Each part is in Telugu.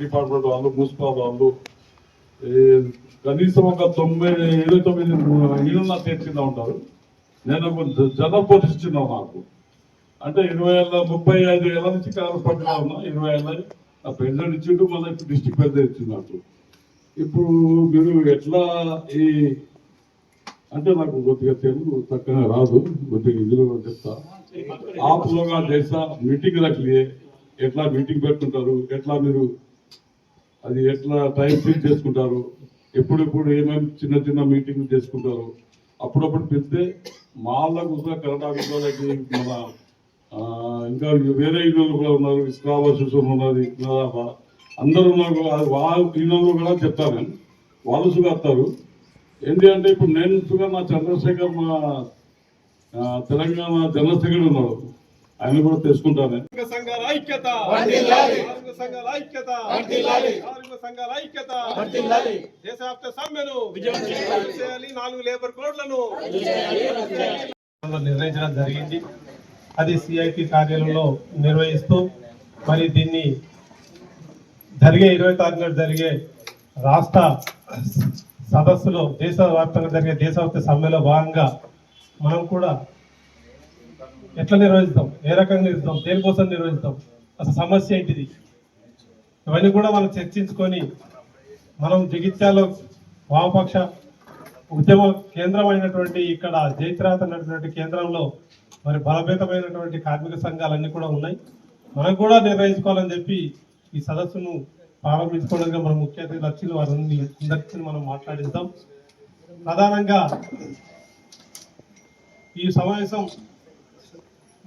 డిపార్ట్మెంట్ వాళ్ళు మున్సిపల్ వాళ్ళు కనీసం ఒక తొంభై ఇరవై తొమ్మిది ఇళ్ళ తీర్చిందా ఉంటారు. నేను ఒక జనప్రతిష్ఠిన నాకు. అంటే ఇరవై ఏళ్ళ ముప్పై ఐదు ఏళ్ళ నుంచి కారు ఉన్నా. ఇరవై ఏళ్ళ ఆ పెద్ద ఇచ్చిండు మళ్ళీ ఇప్పుడు డిస్టిక్ పెద్ద నాకు. ఇప్పుడు మీరు ఎట్లా ఈ అంటే నాకు కొద్దిగా తెలుగు చక్కగా రాదు కొద్దిగా ఇందులో చెప్తా. ఆప్లోగా చేస్తా మీటింగ్ రకలియే ఎట్లా మీటింగ్ పెట్టుకుంటారు ఎట్లా మీరు అది ఎట్లా టైం ఫిల్ చేసుకుంటారు? ఎప్పుడెప్పుడు ఏమేమి చిన్న చిన్న మీటింగ్ చేసుకుంటారు? అప్పుడప్పుడు పెడితే మాళ్ళకు కూడా కరెంట్ ఆఫీస్ మన ఇంకా వేరే ఇళ్ళు కూడా ఉన్నారు. ఇస్లాం అసోసియేషన్ ఉన్నది ఇస్లామా అందరూ ఉన్నారు అది వాళ్ళ ఇళ్ళు కూడా చెప్తాను నేను. వాళ్ళు సుగాస్తారు ఏంటి అంటే ఇప్పుడు నేను సుగా మా చంద్రశేఖర్ మా తెలంగాణ జనరల్ సెక్రటరీ ఉన్నాడు. ఆయన కూడా సంఘాల ఐక్యత. సంఘాల ఐక్యత. సంఘాల. దేశవ్యాప్త సమ్మెను చేయాలి. నాలుగు లేబర్ కోడ్లను. నిర్ణయించడం జరిగింది. అది సిఐటి కార్యాలయంలో నిర్వహిస్తూ మరి దీన్ని జరిగే ఇరవై తారీఖున జరిగే రాష్ట్ర సదస్సులో దేశవ్యాప్తంగా జరిగే దేశవ్యాప్త సమ్మెలో భాగంగా మనం కూడా ఎట్లా నిర్వహిస్తాం? ఏ రకంగా నిర్వహిస్తాం? దేనికోసం నిర్వహిస్తాం? అసలు సమస్య ఏంటిది? ఇవన్నీ కూడా మనం చర్చించుకొని మనం జగిత్యాలో వామపక్ష ఉద్యమ కేంద్రం అయినటువంటి ఇక్కడ జైత్రాత అన్నటువంటి కేంద్రంలో మరి బలభేతమైనటువంటి కార్మిక సంఘాలన్నీ కూడా ఉన్నాయి. మనం కూడా నిర్వహించుకోవాలని చెప్పి ఈ సదస్సును ప్రారంభించుకోవడానికి మన ముఖ్య అతిథులు వచ్చిన వారిని అందరికీ మనం మాట్లాడిద్దాం. ప్రధానంగా ఈ సమావేశం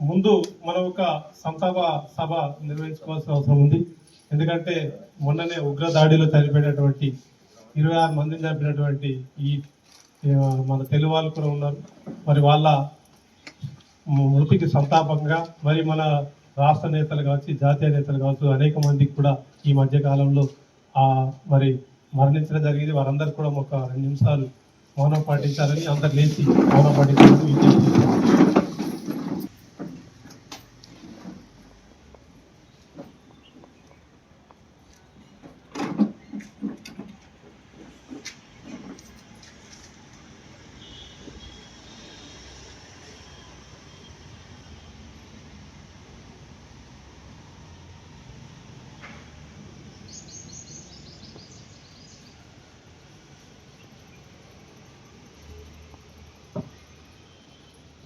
ముందు మనం ఒక సంతాప సభ నిర్వహించుకోవాల్సిన అవసరం ఉంది. ఎందుకంటే మొన్ననే ఉగ్ర దాడిలో చనిపోయినటువంటి ఇరవై ఆరు మందిని చంపినటువంటి ఈ మన తెలుగు వాళ్ళు కూడా ఉన్నారు. మరి వాళ్ళ మృతికి సంతాపంగా మరి మన రాష్ట్ర నేతలు కావచ్చు జాతీయ నేతలు కావచ్చు అనేక మందికి కూడా ఈ మధ్య కాలంలో ఆ మరి మరణించడం జరిగింది. వారందరూ కూడా ఒక రెండు నిమిషాలు మౌనం పాటించాలని అందరు లేచి మౌనం పాటించాలని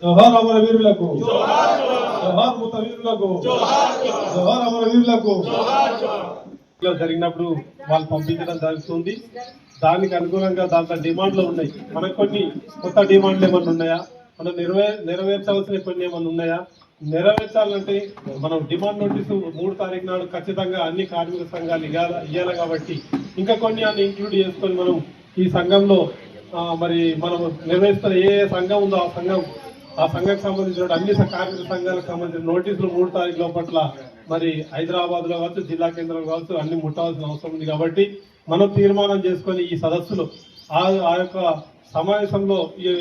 జోహార్ అమర వీరులకు జోహార్ మూత వీరులకు జోహార్ అమర వీరులకు జరిగినప్పుడు వాళ్ళు పంపించడం జరుగుతుంది. దానికి అనుగుణంగా దాంట్లో డిమాండ్లు ఉన్నాయి. మనకు కొన్ని కొత్త డిమాండ్లు ఏమన్నా ఉన్నాయా? మనం నెరవే నెరవేర్చాల్సిన కొన్ని ఏమన్నా ఉన్నాయా? నెరవేర్చాలంటే మనం డిమాండ్ నోటీసు మూడు తారీఖు నాడు ఖచ్చితంగా అన్ని కార్మిక సంఘాలు ఇవ్వాలి ఇవ్వాలి కాబట్టి ఇంకా కొన్ని అన్ని ఇంక్లూడ్ చేసుకొని మనం ఈ సంఘంలో మరి మనం నిర్వహిస్తున్న ఏ సంఘం ఉందో ఆ సంఘం ఆ సంఘానికి సంబంధించిన అన్ని కార్మిక సంఘాలకు సంబంధించిన నోటీసులు మూడు తారీఖు లోపట్ల మరి హైదరాబాద్లో కావచ్చు జిల్లా కేంద్రం కావచ్చు అన్ని ముట్టాల్సిన అవసరం ఉంది కాబట్టి మనం తీర్మానం చేసుకొని ఈ సదస్సులో ఆ ఆ యొక్క సమావేశంలో ఈ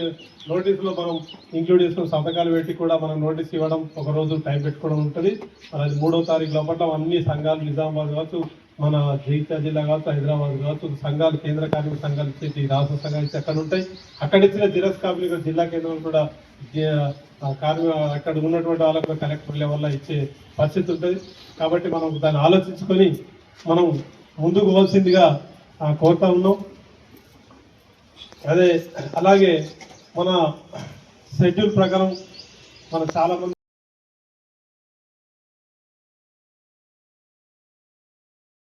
నోటీసులో మనం ఇంక్లూడ్ చేసుకుని సంతకాలు పెట్టి కూడా మనం నోటీస్ ఇవ్వడం ఒక రోజు టైం పెట్టుకోవడం ఉంటుంది. మరి అది మూడో తారీఖు లోపల అన్ని సంఘాలు నిజామాబాద్ కావచ్చు మన జగిత్యాల జిల్లా కావచ్చు హైదరాబాద్ కావచ్చు సంఘాలు కేంద్ర కార్మిక సంఘాలు ఇచ్చేసి రాష్ట్ర సంఘాలు ఇచ్చి అక్కడ ఉంటాయి. అక్కడ ఇచ్చిన జిరస్ కార్మిక జిల్లా కేంద్రం కూడా కార్మిక అక్కడ ఉన్నటువంటి వాళ్ళకు కలెక్టర్ లెవెల్లో ఇచ్చే పరిస్థితి ఉంటుంది. కాబట్టి మనం దాన్ని ఆలోచించుకొని మనం ముందుకు పోవాల్సిందిగా కోరుతా ఉన్నాం. అదే అలాగే మన షెడ్యూల్ ప్రకారం మన చాలా మంది